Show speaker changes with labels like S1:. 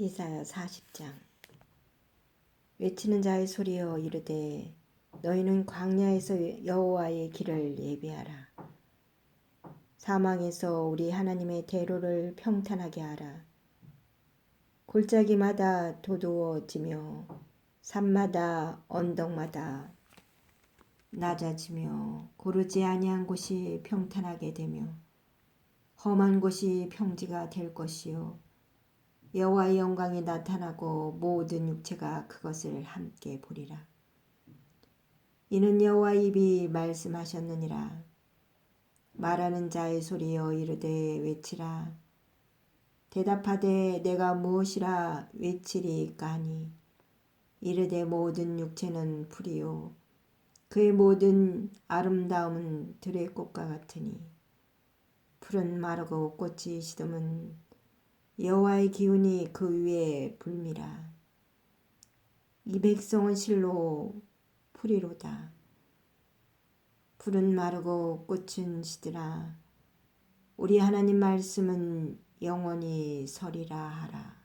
S1: 이사야 40장. 외치는 자의 소리여 이르되 너희는 광야에서 여호와의 길을 예비하라. 사망에서 우리 하나님의 대로를 평탄하게 하라. 골짜기마다 도두어지며 산마다 언덕마다 낮아지며 고르지 아니한 곳이 평탄하게 되며 험한 곳이 평지가 될 것이요 여호와의 영광이 나타나고 모든 육체가 그것을 함께 보리라. 이는 여호와 입이 말씀하셨느니라. 말하는 자의 소리여 이르되 외치라. 대답하되 내가 무엇이라 외치리까 하니 이르되 모든 육체는 풀이요 그의 모든 아름다움은 들의 꽃과 같으니 풀은 마르고 꽃이 시듬은 여호와의 기운이 그 위에 불미라. 이 백성은 실로 풀이로다. 풀은 마르고 꽃은 시드라. 우리 하나님 말씀은 영원히 서리라 하라.